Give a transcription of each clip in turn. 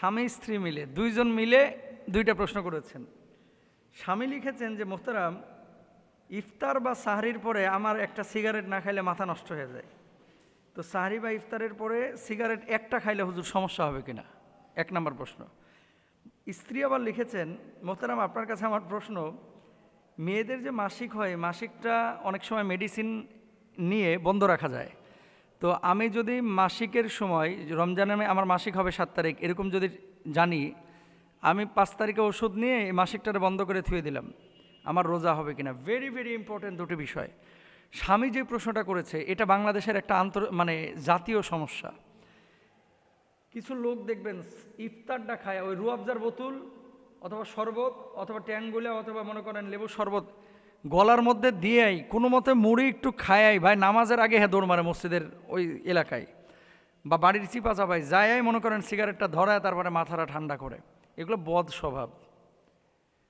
স্বামী, স্ত্রী মিলে, দুইজন মিলে দুইটা প্রশ্ন করেছেন। স্বামী লিখেছেন যে, মোহতারাম, ইফতার বা সাহারির পরে আমার একটা সিগারেট না খাইলে মাথা নষ্ট হয়ে যায়। তো সাহারি বা ইফতারের পরে সিগারেট একটা খাইলে হুজুর সমস্যা হবে কিনা? এক নম্বর প্রশ্ন। স্ত্রী আবার লিখেছেন, মোহতারাম, আপনার কাছে আমার প্রশ্ন, মেয়েদের যে মাসিক হয়, মাসিকটা অনেক সময় মেডিসিন নিয়ে বন্ধ রাখা যায়। তো আমি যদি মাসিকের সময় রমজানে আমি- আমার মাসিক হবে সাত তারিখ, এরকম যদি জানি, আমি পাঁচ তারিখে ওষুধ নিয়ে মাসিকটারে বন্ধ করে থুয়ে দিলাম। আমার রোজা হবে কিনা? ভেরি ভেরি ইম্পর্টেন্ট দুটি বিষয়। স্বামী যে প্রশ্নটা করেছে, এটা বাংলাদেশের একটা আন্তর মানে জাতীয় সমস্যা। কিছু লোক দেখবেন, ইফতারটা খায়, ওই রুয়াবজার বোতল, অথবা শরবত, অথবা ট্যাঙ্গুলা, অথবা মনে করেন লেবু শরবত গলার মধ্যে দিয়েই, কোনো মতে মুড়ি একটু খায়াই ভাই নামাজের আগে হ্যাঁ দৌড় মারে মসজিদের ওই এলাকায় বা বাড়ির চিপা চাপাই যাই মনে করেন সিগারেটটা ধরায় তারপরে মাথাটা ঠান্ডা করে। এগুলো বদ স্বভাব।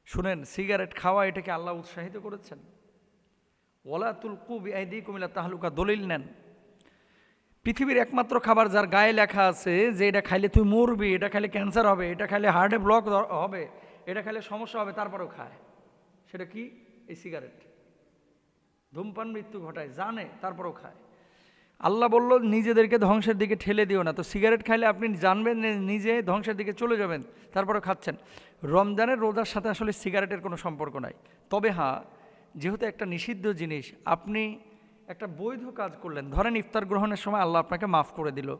শুনেন, সিগারেট খাওয়া এটাকে আল্লাহ উৎসাহিত করেছেন? ওলা তুলকু বিআইদি কুমিল্লা তাহলুকা, দলিল নেন। পৃথিবীর একমাত্র খাবার যার গায়ে লেখা আছে যে এটা খাইলে তুই মরবি, এটা খাইলে ক্যান্সার হবে, এটা খাইলে হার্টে ব্লক হবে, এটা খাইলে সমস্যা হবে, তারপরেও খায়। সেটা কি? এই সিগারেট। ধূমপান মৃত্যু ঘটায়, জানে, তারপরেও খায়। আল্লাহ বলল, নিজেদেরকে ধ্বংসের দিকে ঠেলে দিও না। তো সিগারেট খাইলে আপনি জানবেন নিজে ধ্বংসের দিকে চলে যাবেন তারপরে খাচ্ছেন। রমজানের রোজার সাথে আসলে সিগারেটের কোনো সম্পর্ক নাই। তবে হ্যাঁ যেহেতু একটা নিষিদ্ধ জিনিস, আপনি একটা বৈধ কাজ করলেন। ধরেন ইফতার গ্রহণের সময় আল্লাহ আপনাকে মাফ করে দিল।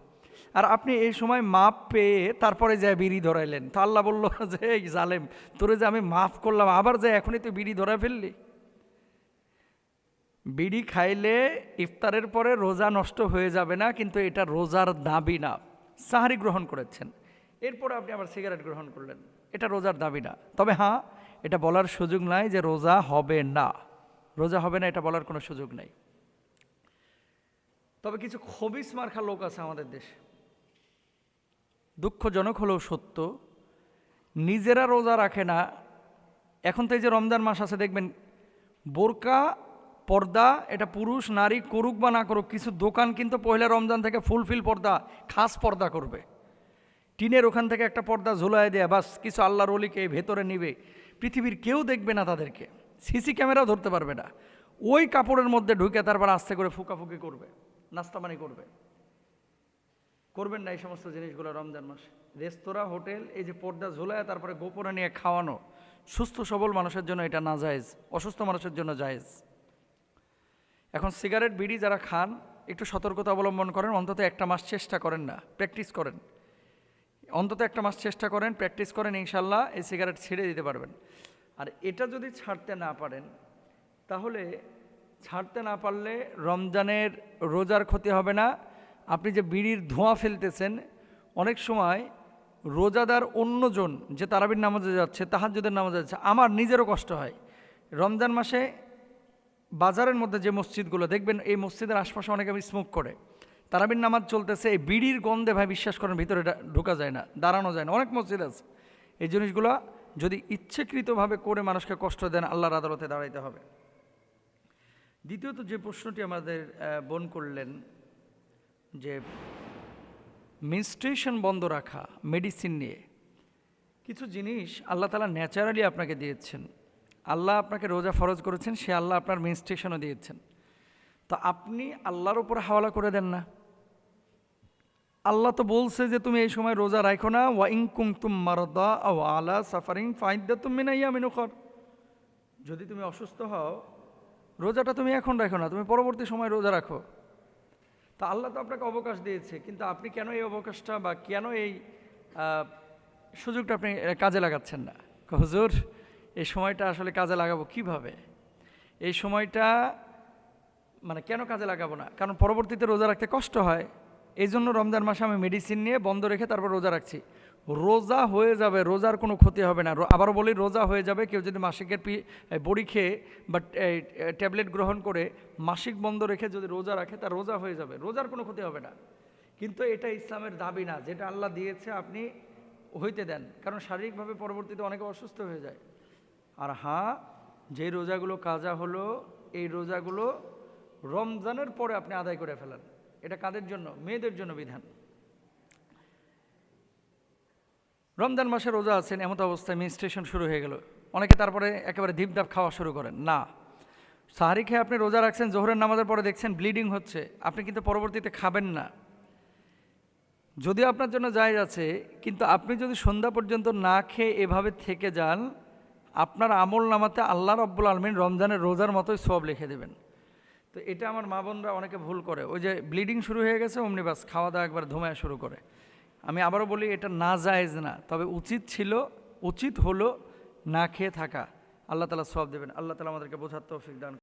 আর আপনি এই সময় মাপ পেয়ে তারপরে যায় বিড়ি ধরাইলেন, তো আল্লাহ বলল, যে এই জালেম, তোরে যে আমি মাফ করলাম, আবার যে এখনই তুই বিড়ি ধরা ফেললি? বিড়ি খাইলে ইফতারের পরে রোজা নষ্ট হয়ে যাবে না, কিন্তু এটা রোজার দাবি না। সাহারি গ্রহণ করেছেন। এরপরে আপনি আবার সিগারেট গ্রহণ করলেন। এটা রোজার দাবি না। তবে হ্যাঁ এটা বলার সুযোগ নাই যে রোজা হবে না। রোজা হবে না, এটা বলার কোনো সুযোগ নাই। তবে কিছু খবিস মার্খা লোক আছে আমাদের দেশে। দুঃখজনক হলেও সত্য, নিজেরা রোজা রাখে না। এখন তো এই যে রমজান মাস আছে, দেখবেন বোরকা, পর্দা, এটা পুরুষ, নারী, করুক বা না করুক, কিছু দোকান কিন্তু পয়লা রমজান থেকে ফুলফিল পর্দা, খাস পর্দা করবে। টিনের ওখান থেকে একটা পর্দা ঝুলায় দেয়া, বাস কিছু আল্লাহর অলিকে ভেতরে নিবে। পৃথিবীর কেউ দেখবে না তাদেরকে, সিসি ক্যামেরাও ধরতে পারবে না। ওই কাপড়ের মধ্যে ঢুকে তারপর আস্তে করে ফুকাফুকি করবে, নাস্তামানি করবে। করবেন না এই সমস্ত জিনিসগুলো রমজান মাসে। রেস্তোরাঁ, হোটেল, এই যে পর্দা ঝোলায় তারপরে গোপনে নিয়ে খাওয়ানো, সুস্থ সবল মানুষের জন্য এটা না জায়েজ, অসুস্থ মানুষের জন্য জায়েজ। এখন সিগারেট, বিড়ি যারা খান, একটু সতর্কতা অবলম্বন করেন, অন্তত একটা মাস চেষ্টা করেন না, প্র্যাকটিস করেন। অন্তত একটা মাস চেষ্টা করেন, প্র্যাকটিস করেন ইনশাল্লাহ এই সিগারেট ছেড়ে দিতে পারবেন। আর এটা যদি ছাড়তে না পারেন, তাহলে ছাড়তে না পারলে রমজানের রোজার ক্ষতি হবে না আপনি যে বিড়ির ধোঁয়া ফেলতেছেন, অনেক সময় রোজাদার অন্যজন যে তারাবির নামাজে যাচ্ছে, তাহাজ্জুদের নামাজে যাচ্ছে, আমার নিজেরও কষ্ট হয়। রমজান মাসে বাজারের মধ্যে যে মসজিদগুলো, দেখবেন এই মসজিদের আশপাশে অনেকে স্মোক করে। তারাবির নামাজ চলতেছে, এই বিড়ির গন্ধে ভাই বিশ্বাস করেন ভিতরে ঢোকা যায় না, দাঁড়ানো যায় না, অনেক মসজিদ আছে। এই জিনিসগুলো যদি ইচ্ছেকৃতভাবে করে মানুষকে কষ্ট দেন, আল্লাহর আদালতে দাঁড়াইতে হবে। দ্বিতীয়ত যে প্রশ্নটি আমাদের বোন করলেন যে মিনস্ট্রেশন বন্ধ রাখা মেডিসিন নিয়ে কিছু জিনিস আল্লাহ তালা ন্যাচারালি আপনাকে দিয়েছেন। আল্লাহ আপনাকে রোজা ফরজ করেছেন, সে আল্লাহ আপনার মিনস্ট্রেশনও দিয়েছেন। তো আপনি আল্লাহর ওপর হাওয়ালা করে দেন না। আল্লাহ তো বলছে যে তুমি এই সময় রোজা রাখো না, ওয়া ইনকুম তুম মারদা ও আলা সাফারিং ফাইদা তুমি না ইয়া মিনুখর যদি তুমি অসুস্থ হও, রোজাটা তুমি এখন রাখো না, তুমি পরবর্তী সময় রোজা রাখো। তা আল্লাহ তো আপনাকে অবকাশ দিয়েছে, কিন্তু আপনি কেন এই অবকাশটা বা কেন এই সুযোগটা আপনি কাজে লাগাচ্ছেন না? হুজুর, এই সময়টা আসলে কাজে লাগাবো কীভাবে? এই সময়টা মানে কেন কাজে লাগাবো না? কারণ পরবর্তীতে রোজা রাখতে কষ্ট হয়। এই জন্য রমজান মাসে আমি মেডিসিন নিয়ে বন্ধ রেখে তারপর রোজা রাখছি। রোজা হয়ে যাবে, রোজার কোনো ক্ষতি হবে না। আবারও বলি, রোজা হয়ে যাবে, কেউ যদি মাসিকের পি বড়ি খেয়ে বা ট্যাবলেট গ্রহণ করে মাসিক বন্ধ রেখে যদি রোজা রাখে, তার রোজা হয়ে যাবে। রোজার কোনো ক্ষতি হবে না। কিন্তু এটা ইসলামের দাবি না, যেটা আল্লাহ দিয়েছে আপনি হইতে দেন। কারণ শারীরিকভাবে পরবর্তীতে অনেকে অসুস্থ হয়ে যায়। আর হ্যাঁ যে রোজাগুলো কাজা হলো, এই রোজাগুলো রমজানের পরে আপনি আদায় করে ফেলেন। এটা কাদের জন্য? মেয়েদের জন্য বিধান। রমজান মাসে রোজা আছেন, এমত অবস্থায় মিনস্ট্রেশন শুরু হয়ে গেল। অনেকে তারপরে একেবারে ধিপধাপ খাওয়া শুরু করেন। না। সাহারি খেয়ে আপনি রোজা রাখছেন, জোহরের নামাজের পরে দেখছেন ব্লিডিং হচ্ছে, আপনি কিন্তু পরবর্তীতে খাবেন না। যদিও আপনার জন্য জায়জ আছে, কিন্তু আপনি যদি সন্ধ্যা পর্যন্ত না খেয়ে এভাবে থেকে যান, আপনার আমল নামাতে আল্লাহ রব্বুল আলমিন রমজানের রোজার মতোই সব লিখে দেবেন। তো এটা আমার মা বোনরা অনেকে ভুল করে। ওই যে ব্লিডিং শুরু হয়ে গেছে অমনি বাস খাওয়া দাওয়া একবার ধুমায় শুরু করে। আমি আবারও বলি, এটা না জায়েজ না। তবে উচিত ছিল, উচিত হলো না খেয়ে থাকা। আল্লাহ তালা সব দেবেন। আল্লাহ তালা আমাদেরকে বোঝার তৌফিক দান